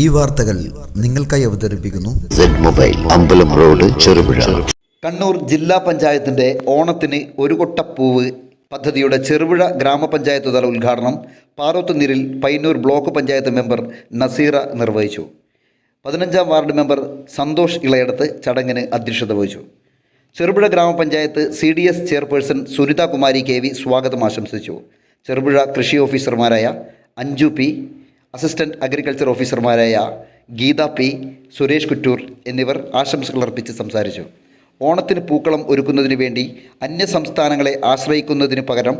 ഈ വാർത്തകൾ നിങ്ങൾക്കായി അവതരിപ്പിക്കുന്നു. മൊബൈൽ അമ്പലം റോഡ് ചെറുപുഴ. കണ്ണൂർ ജില്ലാ പഞ്ചായത്തിന്റെ ഓണത്തിന് ഒരു കൊട്ടപ്പൂവ് പദ്ധതിയുടെ ചെറുപുഴ ഗ്രാമപഞ്ചായത്ത് തല ഉദ്ഘാടനം പാറോത്തുനീരിൽ പയ്യന്നൂർ ബ്ലോക്ക് പഞ്ചായത്ത് മെമ്പർ നസീറ നിർവഹിച്ചു. പതിനഞ്ചാം വാർഡ് മെമ്പർ സന്തോഷ് ഇളയടത്ത് ചടങ്ങിന് അധ്യക്ഷത വഹിച്ചു. ചെറുപുഴ ഗ്രാമപഞ്ചായത്ത് C D S chairperson Sunitha Kumari K V സ്വാഗതം ആശംസിച്ചു. ചെറുപുഴ കൃഷി ഓഫീസർമാരായ അഞ്ജു പി അസിസ്റ്റന്റ് അഗ്രികൾച്ചർ ഓഫീസർമാരായ ഗീത പി. സുരേഷ് കുറ്റൂർ എന്നിവർ ആശംസകൾ അർപ്പിച്ച് സംസാരിച്ചു. ഓണത്തിന് പൂക്കളം ഒരുക്കുന്നതിന് വേണ്ടി അന്യ സംസ്ഥാനങ്ങളെ ആശ്രയിക്കുന്നതിന് പകരം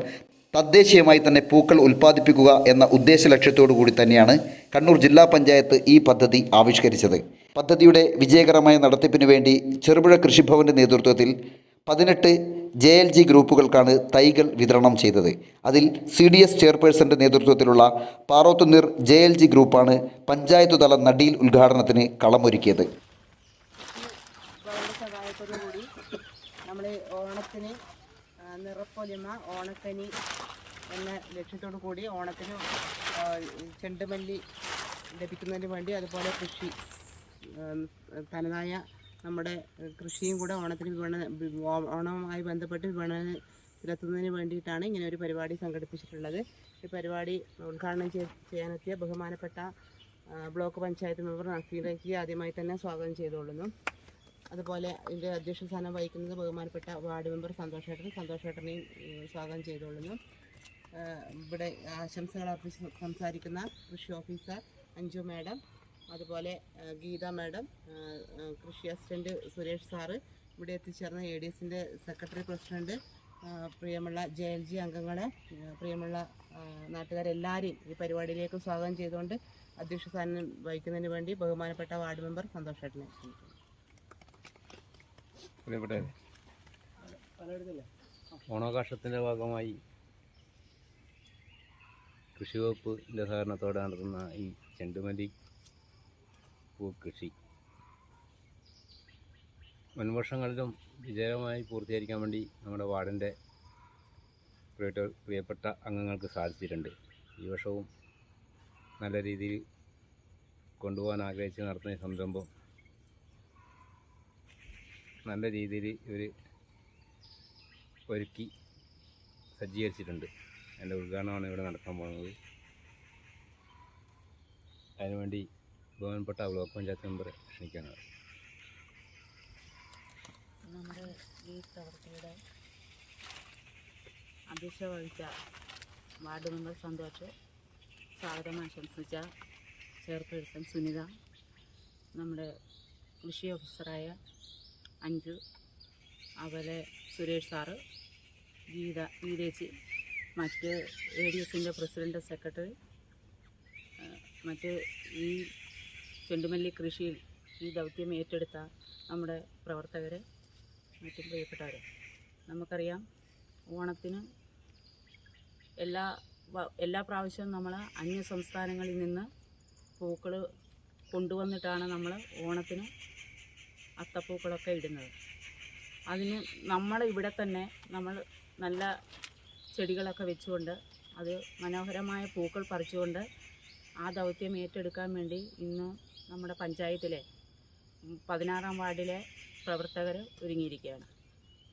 തദ്ദേശീയമായി തന്നെ പൂക്കൾ ഉൽപ്പാദിപ്പിക്കുക എന്ന ഉദ്ദേശ ലക്ഷ്യത്തോടു കൂടി തന്നെയാണ് കണ്ണൂർ ജില്ലാ പഞ്ചായത്ത് ഈ പദ്ധതി ആവിഷ്കരിച്ചത്. പദ്ധതിയുടെ വിജയകരമായ നടത്തിപ്പിന് വേണ്ടി ചെറുപുഴ കൃഷിഭവന്റെ നേതൃത്വത്തിൽ പതിനെട്ട് ജെ എൽ ജി ഗ്രൂപ്പുകൾക്കാണ് തൈകൾ വിതരണം ചെയ്തത്. അതിൽ സി ഡി എസ് ചെയർപേഴ്സന്റെ നേതൃത്വത്തിലുള്ള പാറോത്തുനീർ ജെ എൽ ജി ഗ്രൂപ്പാണ് പഞ്ചായത്ത് തല നടിയിൽ ഉദ്ഘാടനത്തിന് കളമൊരുക്കിയത്. ഓണക്കനി എന്ന ലക്ഷ്യത്തോടു കൂടി ഓണത്തിന് ചെണ്ടുമല്ലി ലഭിക്കുന്നതിന് വേണ്ടി അതുപോലെ കൃഷി തനതായ നമ്മുടെ കൃഷിയും കൂടെ ഓണത്തിന് വിപണന ഓണവുമായി ബന്ധപ്പെട്ട് വിപണനത്തിലെത്തുന്നതിന് വേണ്ടിയിട്ടാണ് ഇങ്ങനെ ഒരു പരിപാടി സംഘടിപ്പിച്ചിട്ടുള്ളത്. ഈ പരിപാടി ഉദ്ഘാടനം ചെയ്- ചെയ്യാനെത്തിയ ബഹുമാനപ്പെട്ട ബ്ലോക്ക് പഞ്ചായത്ത് മെമ്പർ നസീറയ്ക്ക് ആദ്യമായി തന്നെ സ്വാഗതം ചെയ്തുകൊള്ളുന്നു. അതുപോലെ ഇതിന്റെ അധ്യക്ഷ സ്ഥാനം വഹിക്കുന്നത് ബഹുമാനപ്പെട്ട വാർഡ് മെമ്പർ സന്തോഷേട്ടൻ. സന്തോഷേട്ടനെയും സ്വാഗതം ചെയ്തുകൊള്ളുന്നു. ഇവിടെ ആശംസകൾ അർപ്പിച്ച് സംസാരിക്കുന്ന കൃഷി ഓഫീസർ അഞ്ജു മാഡം. അതുപോലെ ഗീത മാഡം കൃഷി അസിസ്റ്റന്റ് സുരേഷ് സാറ് ഇവിടെ എത്തിച്ചേർന്ന എ ഡി എസിന്റെ സെക്രട്ടറി പ്രസിഡന്റ് പ്രിയമുള്ള ജെ എൽ ജി അംഗങ്ങളെ പ്രിയമുള്ള നാട്ടുകാരെല്ലാവരെയും ഈ പരിപാടിയിലേക്ക് സ്വാഗതം ചെയ്തുകൊണ്ട് അധ്യക്ഷ സ്ഥാനം വഹിക്കുന്നതിന് വേണ്ടി ബഹുമാനപ്പെട്ട വാർഡ് മെമ്പർ സന്തോഷേട്ടനെ ഓണാഘോഷത്തിന്റെ ഭാഗമായി കൃഷി വകുപ്പിന്റെ സഹകരണത്തോടെ നടത്തുന്ന ഈ ചെണ്ടുമല്ലി പൂ കൃഷി മുൻവർഷങ്ങളിലും വിജയകരമായി പൂർത്തീകരിക്കാൻ വേണ്ടി നമ്മുടെ വാർഡിന്റെ പ്രിയപ്പെട്ട അംഗങ്ങൾക്ക് സാധിച്ചിട്ടുണ്ട്. ഈ വർഷവും നല്ല രീതിയിൽ കൊണ്ടുപോകാൻ ആഗ്രഹിച്ച് നടത്തുന്ന സംരംഭം നല്ല രീതിയിൽ ഇവർ ഒരുക്കി സജ്ജീകരിച്ചിട്ടുണ്ട്. അതിന്റെ ഉദ്ഘാടനമാണ് ഇവിടെ നടക്കാൻ പോകുന്നത്. അതിനുവേണ്ടി ബഹുമാനപ്പെട്ട ബ്ലോക്ക് പഞ്ചായത്ത് മെമ്പർ ക്ഷണിക്കാനാണ്. നമ്മുടെ ഈ പ്രവൃത്തിയുടെ അധ്യക്ഷ വഹിച്ച വാർഡ് മെമ്പർ സന്തോഷ് സ്വാഗതം ആശംസിച്ച ചെയർപേഴ്സൺ സുനിത നമ്മുടെ കൃഷി ഓഫീസറായ അഞ്ജു അതുപോലെ സുരേഷ് സാറ് ഗീത ഗീതേച്ചി മറ്റ് എ ഡി എസിന്റെ പ്രസിഡന്റ് സെക്രട്ടറി മറ്റ് ഈ ചെണ്ടുമല്ലി കൃഷിയിൽ ഈ ദൗത്യം ഏറ്റെടുത്ത നമ്മുടെ പ്രവർത്തകരെ മറ്റും പ്രിയപ്പെട്ടവരെ. നമുക്കറിയാം ഓണത്തിന് എല്ലാ എല്ലാ പ്രാവശ്യവും നമ്മൾ അന്യ സംസ്ഥാനങ്ങളിൽ നിന്ന് പൂക്കൾ കൊണ്ടുവന്നിട്ടാണ് നമ്മൾ ഓണത്തിന് അത്തപ്പൂക്കളൊക്കെ ഇടുന്നത്. അതിന് നമ്മൾ ഇവിടെ തന്നെ നമ്മൾ നല്ല ചെടികളൊക്കെ വെച്ചുകൊണ്ട് അത് മനോഹരമായ പൂക്കൾ പറിച്ചുകൊണ്ട് ആ ദൗത്യം ഏറ്റെടുക്കാൻ വേണ്ടി ഇന്ന് നമ്മുടെ പഞ്ചായത്തിലെ പതിനാറാം വാർഡിലെ പ്രവർത്തകർ ഒരുങ്ങിയിരിക്കുകയാണ്.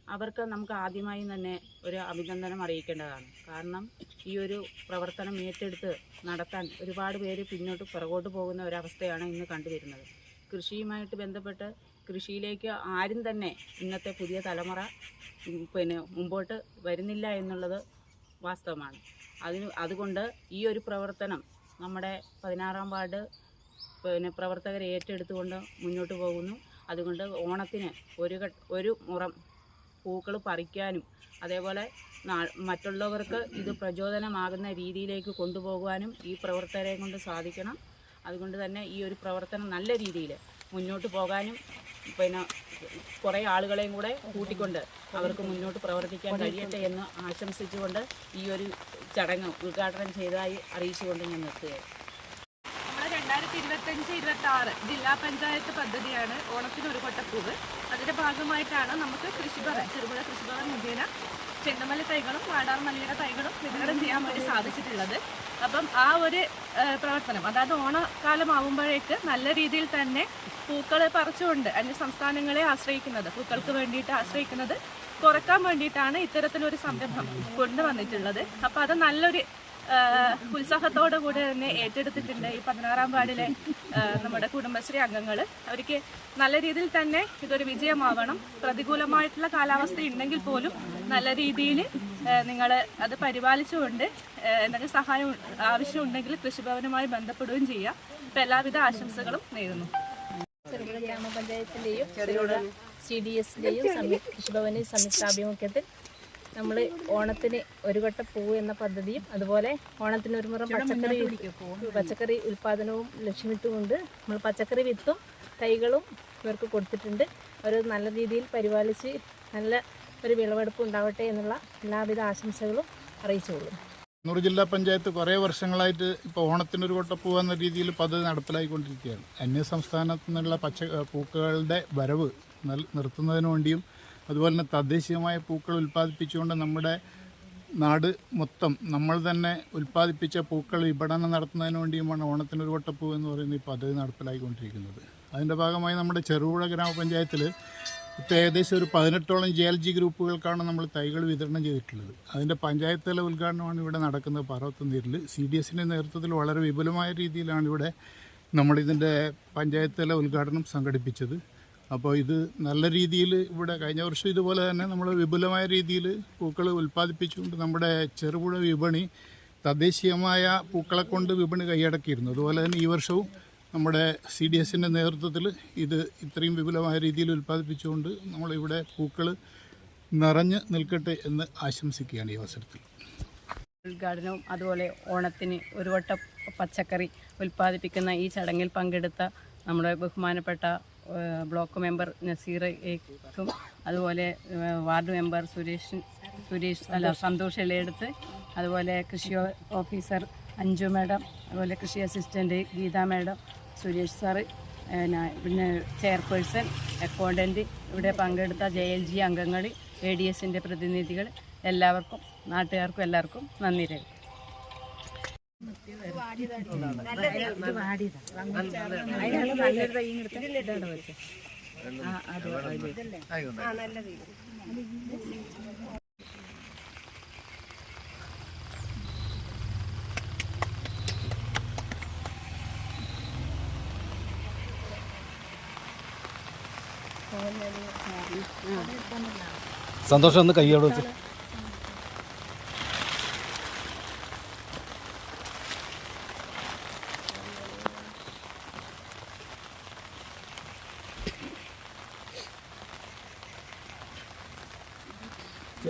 അവർക്ക് നമുക്ക് ആദ്യമായി തന്നെ ഒരു അഭിനന്ദനം അറിയിക്കേണ്ടതാണ്. കാരണം ഈ ഒരു പ്രവർത്തനം ഏറ്റെടുത്ത് നടത്താൻ ഒരുപാട് പേര് പിന്നോട്ട് പുറകോട്ട് പോകുന്ന ഒരവസ്ഥയാണ് ഇന്ന് കണ്ടുവരുന്നത്. കൃഷിയുമായിട്ട് ബന്ധപ്പെട്ട് കൃഷിയിലേക്ക് ആരും തന്നെ ഇന്നത്തെ പുതിയ തലമുറ പിന്നെ മുമ്പോട്ട് വരുന്നില്ല എന്നുള്ളത് വാസ്തവമാണ്. അതിന് അതുകൊണ്ട് ഈ ഒരു പ്രവർത്തനം നമ്മുടെ പതിനാറാം വാർഡ് പിന്നെ പ്രവർത്തകരെ ഏറ്റെടുത്തുകൊണ്ട് മുന്നോട്ട് പോകുന്നു. അതുകൊണ്ട് ഓണത്തിന് ഒരു ഒരു മുറം പൂക്കൾ പറിക്കാനും അതേപോലെ മറ്റുള്ളവർക്ക് ഇത് പ്രചോദനമാകുന്ന രീതിയിലേക്ക് കൊണ്ടുപോകുവാനും ഈ പ്രവർത്തകരെ കൊണ്ട് സാധിക്കണം. അതുകൊണ്ട് തന്നെ ഈ ഒരു പ്രവർത്തനം നല്ല രീതിയിൽ മുന്നോട്ട് പോകാനും പിന്നെ കുറേ ആളുകളെയും കൂടെ കൂട്ടിക്കൊണ്ട് അവർക്ക് മുന്നോട്ട് പ്രവർത്തിക്കാൻ കഴിയട്ടെ എന്ന് ആശംസിച്ചുകൊണ്ട് ഈ ഒരു ചടങ്ങ് ഉദ്ഘാടനം ചെയ്തതായി അറിയിച്ചുകൊണ്ട് ഞാൻ നിർത്തുകയാണ്. നമ്മുടെ രണ്ടായിരത്തി ഇരുപത്തഞ്ച് ഇരുപത്തി ആറ് ജില്ലാ പഞ്ചായത്ത് പദ്ധതിയാണ് ഓണത്തിന് ഒരു കൊട്ടപ്പൂവ് അതിന്റെ ഭാഗമായിട്ടാണ് നമുക്ക് കൃഷിഭവൻ ചെറുപുഴ കൃഷിഭവൻ മുഖേന ചെണ്ടുമല്ലി തൈകളും വാടാർ മല്ലിയുടെ തൈകളും വിതരണം ചെയ്യാൻ വേണ്ടി സാധിച്ചിട്ടുള്ളത്. അപ്പം ആ ഒരു പ്രവർത്തനം അതായത് ഓണക്കാലം ആവുമ്പോഴേക്ക് നല്ല രീതിയിൽ തന്നെ പൂക്കൾ പറിച്ചുകൊണ്ട് അന്യ സംസ്ഥാനങ്ങളെ ആശ്രയിക്കുന്നത് പൂക്കൾക്ക് വേണ്ടിയിട്ട് ആശ്രയിക്കുന്നത് കുറയ്ക്കാൻ വേണ്ടിയിട്ടാണ് ഇത്തരത്തിലൊരു സംരംഭം കൊണ്ടുവന്നിട്ടുള്ളത്. അപ്പം അത് നല്ലൊരു ഉത്സാഹത്തോടു കൂടി തന്നെ ഏറ്റെടുത്തിട്ടുണ്ട് ഈ പതിനാറാം വാർഡിലെ നമ്മുടെ കുടുംബശ്രീ അംഗങ്ങൾ അവർക്ക് നല്ല രീതിയിൽ തന്നെ ഇതൊരു വിജയമാവണം പ്രതികൂലമായിട്ടുള്ള കാലാവസ്ഥ ഉണ്ടെങ്കിൽ പോലും നല്ല രീതിയിൽ നിങ്ങൾ അത് പരിപാലിച്ചുകൊണ്ട് എന്തെങ്കിലും സഹായം ആവശ്യമുണ്ടെങ്കിൽ കൃഷിഭവനുമായി ബന്ധപ്പെടുകയും ചെയ്യാം. അപ്പം എല്ലാവിധ ആശംസകളും നേരുന്നു. ഗ്രാമപഞ്ചായത്തിന്റെയും സി ഡി എസിന്റെയും കൃഷിഭവന് സംയുക്താഭിമുഖ്യത്തിൽ നമ്മൾ ഓണത്തിന് ഒരു കൊട്ട പൂ എന്ന പദ്ധതിയും അതുപോലെ ഓണത്തിന് ഒരു മുറം പച്ചക്കറി പച്ചക്കറി ഉൽപ്പാദനവും ലക്ഷ്യമിട്ടുകൊണ്ട് നമ്മൾ പച്ചക്കറി വിത്തും തൈകളും ഇവർക്ക് കൊടുത്തിട്ടുണ്ട്. അവർ നല്ല രീതിയിൽ പരിപാലിച്ച് നല്ല ഒരു വിളവെടുപ്പ് ഉണ്ടാവട്ടെ എന്നുള്ള എല്ലാവിധ ആശംസകളും അറിയിച്ചുകൊള്ളും കണ്ണൂർ ജില്ലാ പഞ്ചായത്ത് കുറേ വർഷങ്ങളായിട്ട് ഇപ്പോൾ ഓണത്തിനൊരു കൊട്ടപ്പൂ എന്ന രീതിയിൽ പദ്ധതി നടപ്പിലായിക്കൊണ്ടിരിക്കുകയാണ്. അന്യ സംസ്ഥാനത്തു നിന്നുള്ള പച്ച പൂക്കളുടെ വരവ് നിൽ- നിർത്തുന്നതിന് വേണ്ടിയും അതുപോലെ തന്നെ തദ്ദേശീയമായ പൂക്കൾ ഉൽപ്പാദിപ്പിച്ചുകൊണ്ട് നമ്മുടെ നാട് മൊത്തം നമ്മൾ തന്നെ ഉൽപ്പാദിപ്പിച്ച പൂക്കൾ വിപണനം നടത്തുന്നതിന് വേണ്ടിയുമാണ് ഓണത്തിനൊരു വട്ടപ്പൂ എന്ന് പറയുന്ന ഈ പദ്ധതി നടപ്പിലാക്കിക്കൊണ്ടിരിക്കുന്നത് അതിന്റെ ഭാഗമായി നമ്മുടെ ചെറുപുഴ ഗ്രാമപഞ്ചായത്തിൽ ഇപ്പോൾ ഏകദേശം ഒരു പതിനെട്ടോളം ജെ എൽ ജി ഗ്രൂപ്പുകൾക്കാണ് നമ്മൾ തൈകൾ വിതരണം ചെയ്തിട്ടുള്ളത്. അതിന്റെ പഞ്ചായത്ത് തല ഉദ്ഘാടനമാണ് ഇവിടെ നടക്കുന്നത് പാർവത്തന്നീരിൽ സി ഡി എസിന്റെ നേതൃത്വത്തിൽ വളരെ വിപുലമായ രീതിയിലാണ് ഇവിടെ നമ്മളിതിന്റെ പഞ്ചായത്ത് തല ഉദ്ഘാടനം സംഘടിപ്പിച്ചത്. അപ്പോൾ ഇത് നല്ല രീതിയിൽ ഇവിടെ കഴിഞ്ഞ വർഷം ഇതുപോലെ തന്നെ നമ്മൾ വിപുലമായ രീതിയിൽ പൂക്കൾ ഉൽപ്പാദിപ്പിച്ചുകൊണ്ട് നമ്മുടെ ചെറുപുഴ വിപണി തദ്ദേശീയമായ പൂക്കളെ കൊണ്ട് വിപണി കൈയടക്കിയിരുന്നു. അതുപോലെ തന്നെ ഈ വർഷവും നമ്മുടെ സി ഡി എസിന്റെ നേതൃത്വത്തിൽ ഇത് ഇത്രയും വിപുലമായ രീതിയിൽ ഉൽപ്പാദിപ്പിച്ചുകൊണ്ട് നമ്മളിവിടെ പൂക്കൾ നിറഞ്ഞ് നിൽക്കട്ടെ എന്ന് ആശംസിക്കുകയാണ് ഈ അവസരത്തിൽ. ഉദ്ഘാടനവും അതുപോലെ ഓണത്തിന് ഒരു വട്ടം പച്ചക്കറി ഉൽപ്പാദിപ്പിക്കുന്ന ഈ ചടങ്ങിൽ പങ്കെടുത്ത നമ്മുടെ ബഹുമാനപ്പെട്ട ബ്ലോക്ക് മെമ്പർ നസീറയ്ക്കും അതുപോലെ വാർഡ് മെമ്പർ സുരേഷ് സുരേഷ് അല്ല സന്തോഷ് എളയെടുത്ത് അതുപോലെ കൃഷി ഓഫീസർ അഞ്ജു മാഡം. അതുപോലെ കൃഷി assistant Geetha madam Suresh sir പിന്നെ ചെയർപേഴ്സൺ അക്കൗണ്ടന്റ് ഇവിടെ പങ്കെടുത്ത ജെ എൽ ജി അംഗങ്ങൾ എ ഡി എസിന്റെ പ്രതിനിധികൾ എല്ലാവർക്കും നാട്ടുകാർക്കും എല്ലാവർക്കും നന്ദി രേഖ സന്തോഷം ഒന്ന് കൈയോട് വെച്ച്.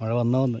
മഴ വന്നാ വന്ന്.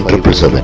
triple seven